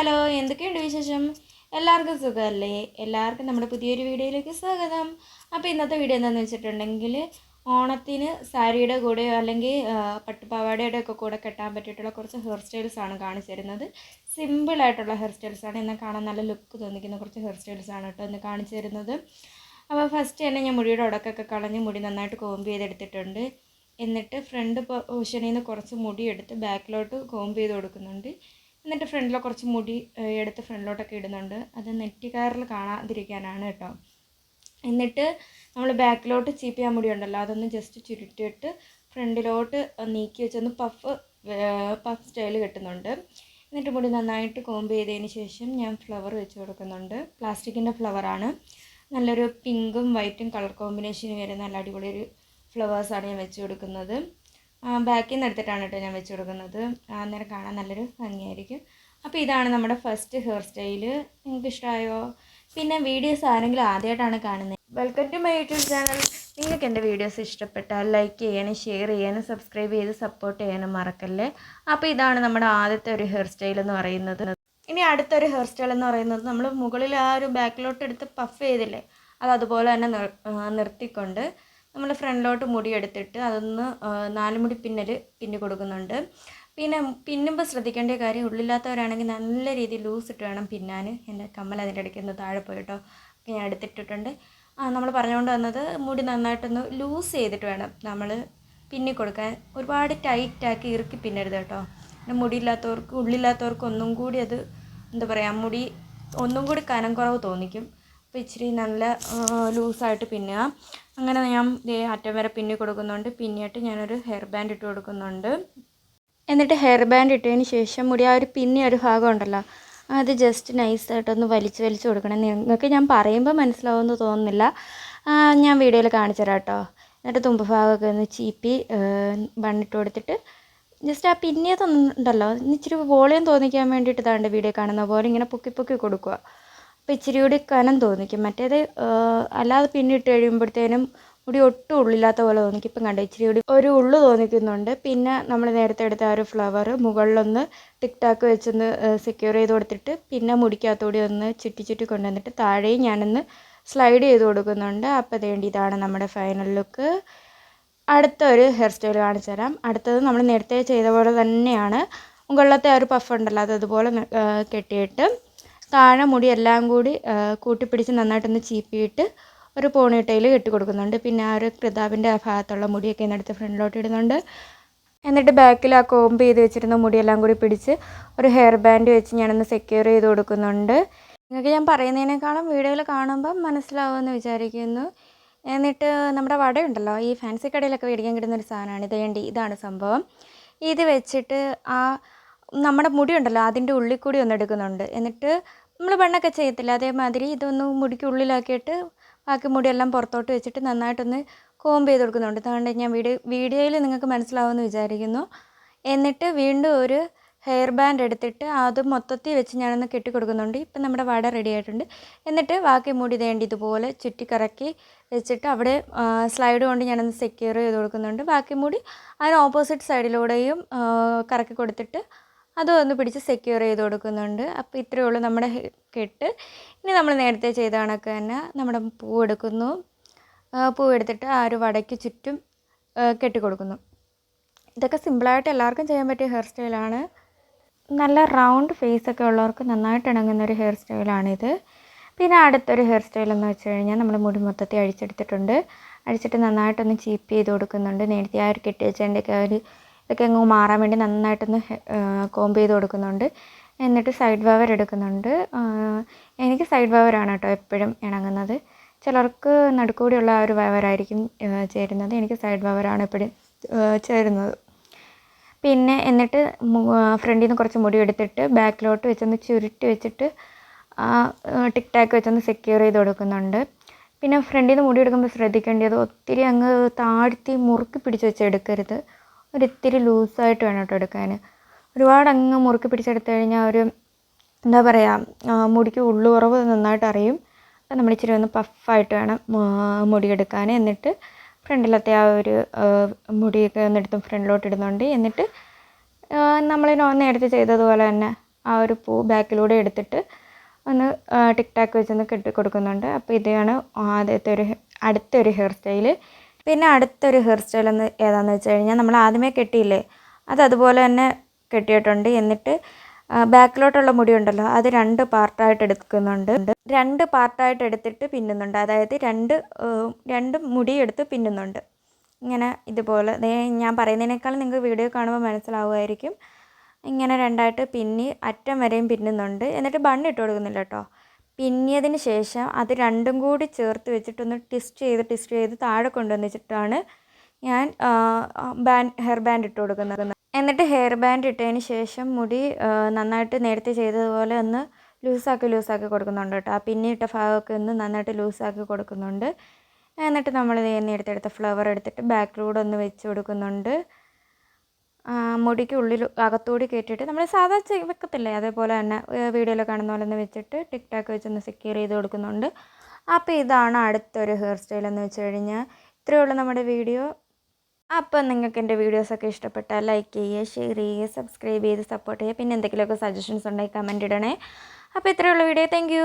Hello എന്തൊക്കെയുണ്ട് വിശേഷം? എല്ലാവർക്കും സുഖമല്ലേ? എല്ലാവർക്കും നമ്മുടെ പുതിയൊരു വീഡിയോയിലേക്ക് സ്വാഗതം. അപ്പോൾ ഇന്നത്തെ വീഡിയോ എന്താണെന്ന് വെച്ചിട്ടുണ്ടെങ്കിൽ ഓണത്തിന് സാരിയുടെ കൂടെയോ അല്ലെങ്കിൽ പട്ടുപാവാടയുടെ ഒക്കെ കൂടെ കെട്ടാൻ പറ്റിയിട്ടുള്ള കുറച്ച് ഹെയർ സ്റ്റൈൽസ് ആണ് കാണിച്ചു തരുന്നത്. സിമ്പിളായിട്ടുള്ള ഹെയർ സ്റ്റൈൽസ് ആണ്. ഇന്ന് കാണാൻ നല്ല ലുക്ക് തോന്നിക്കുന്ന കുറച്ച് ഹെയർ സ്റ്റൈൽസ് ആണ് കേട്ടോ ഇന്ന് കാണിച്ചു തരുന്നത്. അപ്പോൾ ഫസ്റ്റ് തന്നെ ഞാൻ മുടിയുടെ ഉടക്കൊക്കെ കളഞ്ഞ് മുടി നന്നായിട്ട് കോമ്പ് ചെയ്തെടുത്തിട്ടുണ്ട്. എന്നിട്ട് ഫ്രണ്ട് പൊസിഷനിൽ നിന്ന് കുറച്ച് മുടി എടുത്ത് ബാക്കിലോട്ട് കോമ്പ് ചെയ്ത് കൊടുക്കുന്നുണ്ട്. എന്നിട്ട് ഫ്രണ്ടിൽ കുറച്ച് മുടി എടുത്ത് ഫ്രണ്ടിലോട്ടൊക്കെ ഇടുന്നുണ്ട്. അത് നെറ്റിക്കാറിൽ കാണാതിരിക്കാനാണ് കേട്ടോ. എന്നിട്ട് നമ്മൾ ബാക്കിലോട്ട് ചീപ്പ് ചെയ്യാൻ മുടി ഉണ്ടല്ലോ അതൊന്ന് ജസ്റ്റ് ചുരുട്ടിയിട്ട് ഫ്രണ്ടിലോട്ട് നീക്കി വെച്ചൊന്ന് പഫ് പഫ് സ്റ്റൈൽ കെട്ടുന്നുണ്ട്. എന്നിട്ട് മുടി നന്നായിട്ട് കോമ്പ് ചെയ്തതിന് ശേഷം ഞാൻ ഫ്ലവർ വെച്ച് കൊടുക്കുന്നുണ്ട്. പ്ലാസ്റ്റിക്കിന്റെ ഫ്ലവറാണ് നല്ലൊരു പിങ്കും വൈറ്റും കളർ കോമ്പിനേഷൻ വരെ നല്ല അടിപൊളി ഒരു ഫ്ലവേഴ്സാണ് ഞാൻ വെച്ച് കൊടുക്കുന്നത്. ബാക്കിൽ നിന്ന് എടുത്തിട്ടാണ് കേട്ടോ ഞാൻ വെച്ച് കൊടുക്കുന്നത്. അന്നേരം കാണാൻ നല്ലൊരു ഭംഗിയായിരിക്കും. അപ്പോൾ ഇതാണ് നമ്മുടെ ഫസ്റ്റ് ഹെയർ സ്റ്റൈൽ നിങ്ങൾക്ക് ഇഷ്ടമായോ പിന്നെ വീഡിയോസ് ആരെങ്കിലും ആദ്യമായിട്ടാണ് കാണുന്നത് welcome to my YouTube channel നിങ്ങൾക്ക് എന്റെ വീഡിയോസ് ഇഷ്ടപ്പെട്ടാൽ ലൈക്ക് ചെയ്യാനും ഷെയർ ചെയ്യാനും സബ്സ്ക്രൈബ് ചെയ്ത് സപ്പോർട്ട് ചെയ്യാനും മറക്കല്ലേ? അപ്പോൾ ഇതാണ് നമ്മുടെ ആദ്യത്തെ ഒരു ഹെയർ സ്റ്റൈൽ എന്ന് പറയുന്നത്. ഇനി അടുത്തൊരു ഹെയർ സ്റ്റൈൽ എന്ന് പറയുന്നത് നമ്മൾ മുകളിൽ ആ ഒരു ബാക്കിലോട്ട് എടുത്ത് പഫ് ചെയ്തില്ലേ? അത് അതുപോലെ തന്നെ നിർ- നിർത്തിക്കൊണ്ട് നമ്മൾ ഫ്രണ്ടിലോട്ട് മുടി എടുത്തിട്ട് അതൊന്ന് നാലുമുടി നാല് മുടി പിന്നൽ പിന്നി കൊടുക്കുന്നുണ്ട്. പിന്നെ പിന്നുമ്പോൾ ശ്രദ്ധിക്കേണ്ട കാര്യം ഉള്ളില്ലാത്തവരാണെങ്കിൽ നല്ല രീതിയിൽ ലൂസ് ഇട്ട് വേണം പിന്നാൻ എന്റെ കമ്മൽ അതിന്റെ ഇടയ്ക്ക് ഒന്ന് താഴെ പോയിട്ടോ. ഒക്കെ ഞാൻ എടുത്തിട്ടിട്ടുണ്ട്. ആ നമ്മൾ പറഞ്ഞുകൊണ്ട് വന്നത് മുടി നന്നായിട്ടൊന്ന് ലൂസ് ചെയ്തിട്ട് വേണം നമ്മൾ പിന്നി കൊടുക്കാൻ. ഒരുപാട് ടൈറ്റാക്കി ഇറുക്കി പിന്നരുത് കേട്ടോ. പിന്നെ മുടിയില്ലാത്തവർക്ക് ഉള്ളില്ലാത്തവർക്ക് ഒന്നും കൂടി അത് എന്താ പറയുക മുടി ഒന്നും കൂടി കനം കുറവ് തോന്നിക്കും. അപ്പോൾ ഇച്ചിരി നല്ല ലൂസായിട്ട് പിന്നുക. അങ്ങനെ ഞാൻ അറ്റം വരെ പിന്നി കൊടുക്കുന്നുണ്ട്. പിന്നിയിട്ട് ഞാനൊരു ഹെയർ ബാൻഡ് ഇട്ട് കൊടുക്കുന്നുണ്ട്. എന്നിട്ട് ഹെയർ ബാൻഡ് ഇട്ടതിന് ശേഷം മുടി ആ ഒരു പിന്നി ഒരു ഭാഗം ഉണ്ടല്ലോ അത് ജസ്റ്റ് നൈസായിട്ടൊന്ന് വലിച്ച് വലിച്ച് കൊടുക്കണം. നിങ്ങൾക്ക് ഞാൻ പറയുമ്പോൾ മനസ്സിലാവുമെന്ന് തോന്നുന്നില്ല. ഞാൻ വീഡിയോയിൽ കാണിച്ചു തരാം കേട്ടോ. എന്നിട്ട് തുമ്പ് ഭാഗമൊക്കെ ഒന്ന് ചീപ്പി ബണ്ണിട്ട് കൊടുത്തിട്ട് ജസ്റ്റ് ആ പിന്നിയതുണ്ടല്ലോ ഇച്ചിരി വോളിയം തോന്നിക്കാൻ വേണ്ടിയിട്ട് ഇതാണ്ട് വീഡിയോ കാണുന്ന പോലെ ഇങ്ങനെ പൊക്കി പൊക്കി കൊടുക്കുക. അപ്പോൾ ഇച്ചിരി കൂടി കനം തോന്നിക്കും. മറ്റേത് അല്ലാതെ അല്ലാതെ പിന്നിട്ട് കഴിയുമ്പോഴത്തേനും മുടി ഒട്ടും ഉള്ളില്ലാത്ത പോലെ തോന്നിക്കും. ഇപ്പം കണ്ടോ ഇച്ചിരി കൂടി ഒരു ഉള്ളു തോന്നിക്കുന്നുണ്ട്. പിന്നെ നമ്മൾ നേരത്തെ എടുത്ത ആ ഒരു ഫ്ലവർ മുകളിലൊന്ന് ടിക് ടാക്ക് വെച്ചൊന്ന് സെക്യൂർ ചെയ്ത് കൊടുത്തിട്ട് പിന്നെ മുടിക്കകത്തുകൂടി ഒന്ന് ചുറ്റി ചുറ്റി കൊണ്ടുവന്നിട്ട് താഴെയും ഞാനൊന്ന് സ്ലൈഡ് ചെയ്ത് കൊടുക്കുന്നുണ്ട്. അപ്പോൾ വേണ്ടി ഇതാണ് നമ്മുടെ ഫൈനൽ ലുക്ക് അടുത്ത ഒരു ഹെയർ സ്റ്റൈൽ കാണിച്ചു തരാം. അടുത്തത് നമ്മൾ നേരത്തെ ചെയ്ത പോലെ തന്നെയാണ്. മുകളിലത്തെ ആ ഒരു പഫ് ഉണ്ടല്ലോ അത് അതുപോലെ കെട്ടിയിട്ട് താഴെ മുടി എല്ലാം കൂടി കൂട്ടിപ്പിടിച്ച് നന്നായിട്ടൊന്ന് ചീപ്പിയിട്ട് ഒരു പോണിട്ടയിൽ കെട്ടി കൊടുക്കുന്നുണ്ട് പിന്നെ ആ ഒരു കൃതാവിന്റെ ഭാഗത്തുള്ള മുടിയൊക്കെ ഇന്നെടുത്ത് ഫ്രണ്ടിലോട്ട് ഇടുന്നുണ്ട്. എന്നിട്ട് ബാക്കിൽ ആ കോമ്പ് ചെയ്ത് വെച്ചിരുന്ന മുടിയെല്ലാം കൂടി പിടിച്ച് ഒരു ഹെയർ ബാൻഡ് വെച്ച് ഞാനൊന്ന് സെക്യൂർ ചെയ്ത് കൊടുക്കുന്നുണ്ട്. നിങ്ങൾക്ക് ഞാൻ പറയുന്നതിനേക്കാളും വീഡിയോയിൽ കാണുമ്പം മനസ്സിലാവുമെന്ന് വിചാരിക്കുന്നു. എന്നിട്ട് നമ്മുടെ വടയുണ്ടല്ലോ ഈ ഫാൻസി കടയിലൊക്കെ മേടിക്കാൻ കിട്ടുന്ന ഒരു സാധനമാണ്. ഇത് വേണ്ടി ഇതാണ് സംഭവം. ഇത് വെച്ചിട്ട് ആ നമ്മുടെ മുടി ഉണ്ടല്ലോ അതിന്റെ ഉള്ളിൽ കൂടി ഒന്ന് എടുക്കുന്നുണ്ട്. എന്നിട്ട് നമ്മൾ ബണ്ണൊക്കെ ചെയ്യത്തില്ല? അതേമാതിരി ഇതൊന്ന് മുടിക്കുള്ളിലാക്കിയിട്ട് ബാക്കി മുടിയെല്ലാം പുറത്തോട്ട് വെച്ചിട്ട് നന്നായിട്ടൊന്ന് കോമ്പ് ചെയ്ത് കൊടുക്കുന്നുണ്ട്. അതുകൊണ്ട് ഞാൻ വീഡിയോ വീഡിയോയിൽ നിങ്ങൾക്ക് മനസ്സിലാവുമെന്ന് വിചാരിക്കുന്നു. എന്നിട്ട് വീണ്ടും ഒരു ഹെയർ ബാൻഡ് എടുത്തിട്ട് അത് മൊത്തത്തിൽ വെച്ച് ഞാനൊന്ന് കെട്ടി കൊടുക്കുന്നുണ്ട്. ഇപ്പം നമ്മുടെ വട റെഡി ആയിട്ടുണ്ട്. എന്നിട്ട് ബാക്കി മുടി തേണ്ടി ഇതുപോലെ ചുറ്റി കറക്കി വെച്ചിട്ട് അവിടെ സ്ലൈഡ് കൊണ്ട് ഞാനൊന്ന് സെക്യൂർ ചെയ്ത് കൊടുക്കുന്നുണ്ട്. ബാക്കി മുടി അതിന് ഓപ്പോസിറ്റ് സൈഡിലൂടെയും കറക്കി കൊടുത്തിട്ട് അതും ഒന്ന് പിടിച്ച് സെക്യൂർ ചെയ്ത് കൊടുക്കുന്നുണ്ട്. അപ്പോൾ ഇത്രയേ ഉള്ളൂ നമ്മുടെ കെട്ട്. ഇനി നമ്മൾ നേരത്തെ ചെയ്ത കണക്ക് തന്നെ നമ്മുടെ പൂ എടുത്തിട്ട് ആ ഒരു വടയ്ക്ക് ചുറ്റും കെട്ടിക്കൊടുക്കുന്നു കെട്ടി കൊടുക്കുന്നു. ഇതൊക്കെ സിമ്പിളായിട്ട് എല്ലാവർക്കും ചെയ്യാൻ പറ്റിയ ഹെയർ സ്റ്റൈലാണ് നല്ല റൗണ്ട് ഫേസ് ഒക്കെ ഉള്ളവർക്ക് നന്നായിട്ട് ഇണങ്ങുന്ന ഒരു ഹെയർ സ്റ്റൈലാണിത് പിന്നെ അടുത്തൊരു ഹെയർ സ്റ്റൈൽ എന്ന് വെച്ച് കഴിഞ്ഞാൽ നമ്മൾ മുടി മൊത്തത്തിൽ അഴിച്ചെടുത്തിട്ടുണ്ട്. അഴിച്ചിട്ട് നന്നായിട്ടൊന്ന് ചീപ്പ് ചെയ്ത് കൊടുക്കുന്നുണ്ട്. നേരത്തെ ആ ഒരു കെട്ടി വെച്ചതിന്റെയൊക്കെ ഒരു ഇതൊക്കെ അങ്ങ് മാറാൻ വേണ്ടി നന്നായിട്ടൊന്ന് കോമ്പ് ചെയ്ത് കൊടുക്കുന്നുണ്ട്. എന്നിട്ട് സൈഡ് വവർ എടുക്കുന്നുണ്ട്. എനിക്ക് സൈഡ് വവറാണ് കേട്ടോ എപ്പോഴും ഇണങ്ങുന്നത്. ചിലർക്ക് നടുക്കൂടിയുള്ള ആ ഒരു വവറായിരിക്കും ചേരുന്നത്. എനിക്ക് സൈഡ് വവറാണ് എപ്പോഴും ചേരുന്നത്. പിന്നെ എന്നിട്ട് ഫ്രണ്ടിൽ നിന്ന് കുറച്ച് മുടി എടുത്തിട്ട് ബാക്കിലോട്ട് വെച്ചൊന്ന് ചുരുട്ടി വെച്ചിട്ട് ടിക് ടാക്ക് വെച്ചൊന്ന് സെക്യൂർ ചെയ്ത് കൊടുക്കുന്നുണ്ട്. പിന്നെ ഫ്രണ്ടിൽ നിന്ന് മുടി എടുക്കുമ്പോൾ ശ്രദ്ധിക്കേണ്ടത് ഒത്തിരി അങ്ങ് താഴ്ത്തി മുറുക്കി പിടിച്ച് വെച്ച് എടുക്കരുത്. ഒരു ഇത്തിരി ലൂസായിട്ട് വേണം കേട്ടോ എടുക്കാൻ. ഒരുപാട് അങ്ങ് മുറുക്കി പിടിച്ചെടുത്ത് കഴിഞ്ഞാൽ ഒരു എന്താ പറയുക മുടിക്ക് ഉള്ളുറവ് നന്നായിട്ട് അറിയും. അപ്പം നമ്മൾ ഇച്ചിരി ഒന്ന് പഫായിട്ട് വേണം മുടിയെടുക്കാൻ എന്നിട്ട് ഫ്രണ്ടിലത്തെ ആ ഒരു മുടിയൊക്കെ ഒന്നെടുത്ത് ഫ്രണ്ടിലോട്ട് ഇടുന്നുണ്ട്. എന്നിട്ട് നമ്മൾ നേരത്തെ ചെയ്തതുപോലെ തന്നെ ആ ഒരു പൂ ബാക്കിലൂടെ എടുത്തിട്ട് ഒന്ന് ടിക് ടാക്ക് വെച്ചൊന്ന് കെട്ടി കൊടുക്കുന്നുണ്ട്. അപ്പോൾ ഇതാണ് ആദ്യത്തെ ഒരു അടുത്തൊരു ഹെയർ സ്റ്റൈൽ. പിന്നെ അടുത്തൊരു ഹെയർ സ്റ്റൈൽ എന്ന് ഏതാണെന്ന് വെച്ച് കഴിഞ്ഞാൽ നമ്മൾ ആദ്യമേ കെട്ടിയില്ലേ? അത് അതുപോലെ തന്നെ കെട്ടിയിട്ടുണ്ട്. എന്നിട്ട് ബാക്കിലോട്ടുള്ള മുടി ഉണ്ടല്ലോ അത് രണ്ട് പാർട്ടായിട്ട് എടുക്കുന്നുണ്ട്. രണ്ട് പാർട്ടായിട്ട് എടുത്തിട്ട് പിന്നുന്നുണ്ട്. അതായത് രണ്ട് രണ്ട് മുടി എടുത്ത് പിന്നുന്നുണ്ട്. ഇങ്ങനെ ഇതുപോലെ. ഞാൻ പറയുന്നതിനേക്കാൾ നിങ്ങൾക്ക് വീഡിയോ കാണുമ്പോൾ മനസ്സിലാവുമായിരിക്കും. ഇങ്ങനെ രണ്ടായിട്ട് പിന്നി അറ്റം വരെയും പിന്നുന്നുണ്ട്. എന്നിട്ട് ബണ്ണിട്ട് കൊടുക്കുന്നില്ല കേട്ടോ. പിന്നിയതിന് ശേഷം അത് രണ്ടും കൂടി ചേർത്ത് വെച്ചിട്ടൊന്ന് ട്വിസ്റ്റ് ചെയ്ത് ട്വിസ്റ്റ് ചെയ്ത് താഴെ കൊണ്ടുവന്ന് ഞാൻ ബാൻഡ് ഹെയർ ബാൻഡ് ഇട്ട് കൊടുക്കുന്നത്. എന്നിട്ട് ഹെയർ ബാൻഡ് ഇട്ടതിന് ശേഷം മുടി നന്നായിട്ട് നേരത്തെ ചെയ്തതുപോലെ ഒന്ന് ലൂസാക്കി ലൂസാക്കി കൊടുക്കുന്നുണ്ട് കേട്ടോ. ആ പിന്നിയിട്ട ഭാഗമൊക്കെ ഒന്ന് നന്നായിട്ട് ലൂസാക്കി കൊടുക്കുന്നുണ്ട്. എന്നിട്ട് നമ്മൾ നേരത്തെ എടുത്ത ഫ്ലവർ എടുത്തിട്ട് ബാക്കിലൂടെ ഒന്ന് വെച്ച് കൊടുക്കുന്നുണ്ട്. ആ, മുടിക്ക് ഉള്ളിൽ അകത്തൂടി കയറ്റിയിട്ട് നമ്മൾ സാധാ വെക്കത്തില്ലേ? അതേപോലെ തന്നെ വീഡിയോയിൽ കാണുന്ന പോലെ ഒന്ന് വെച്ചിട്ട് ടിക് ടാക്ക് വെച്ചൊന്ന് സെക്യൂർ ചെയ്ത് കൊടുക്കുന്നുണ്ട്. അപ്പോൾ ഇതാണ് അടുത്തൊരു ഹെയർ സ്റ്റൈൽ എന്ന് വെച്ച് കഴിഞ്ഞാൽ ഇത്രയേ ഉള്ളൂ നമ്മുടെ വീഡിയോ. അപ്പം നിങ്ങൾക്ക് എന്റെ വീഡിയോസൊക്കെ ഇഷ്ടപ്പെട്ടാൽ ലൈക്ക് ചെയ്യുക ഷെയർ ചെയ്യുക സബ്സ്ക്രൈബ് ചെയ്ത് സപ്പോർട്ട് ചെയ്യുക. പിന്നെ എന്തെങ്കിലുമൊക്കെ സജഷൻസ് ഉണ്ടെങ്കിൽ കമന്റ് ഇടണേ. അപ്പോൾ ഇത്രയേ ഉള്ളൂ വീഡിയോ. താങ്ക്